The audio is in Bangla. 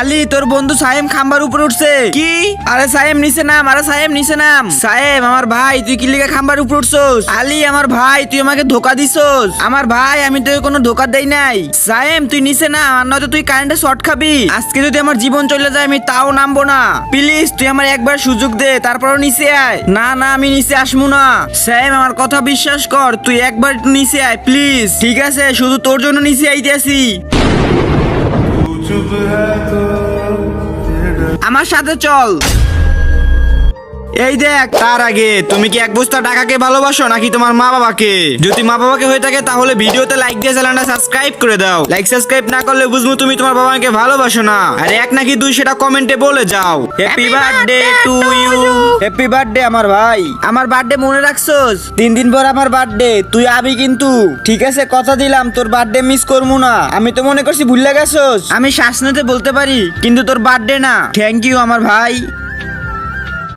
আলি তোর বন্ধু সাহেম খাম্বার উপরে উঠছে। কি? আরে সাহেম নিচে নাম আরে সাহেম নিচে নাম। সাহেম আমার ভাই তুই কি লিগা খাম্বার উপরে উঠছস? আলি আমার ভাই তুই আমাকে ধোকা দিছস। আমার ভাই আমি তোকে কোনো ধোকা দেই নাই। সাহেম তুই নিচে নাম আর নয়তো তুই কারেন্টে শর্ট খাবি। আজকে যদি আমার জীবন চলে যায় আমি তাও নামবো না। প্লিজ তুই আমার একবার সুযোগ দে তারপরও নিচে আয়। না না আমি নিচে আসব না। সাহেম আমার কথা বিশ্বাস কর তুই একবার নিচে আয় প্লিজ। ঠিক আছে শুধু তোর জন্য নিচে আইতে আসি আমার সাথে চল। এই দেখ তার আগে তুমি কি এক বস্তা টাকাকে ভালোবাসো নাকি তোমার মা বাবাকে? যদি মা বাবাকে হয়ে থাকে তাহলে ভিডিওতে লাইক দিয়ে চ্যানেলটা সাবস্ক্রাইব করে দাও। লাইক সাবস্ক্রাইব না করলে বুঝব তুমি তোমার বাবাকে ভালোবাসো না। আর এক নাকি দুই সেটা কমেন্টে বলে যাও। Happy birthday to you happy birthday আমার ভাই। আমার বার্থডে মনে রাখছোস? তিন দিন পর আমার বার্থডে তুই আবি কিন্তু। ঠিক আছে কথা দিলাম তোর বার্থডে মিস করব না। আমি তো মনে করছি ভুলে গেছোস। আমি শ্বাস নিতে বলতে পারি কিন্তু তোর বার্থডে না। থ্যাংক ইউ আমার ভাই।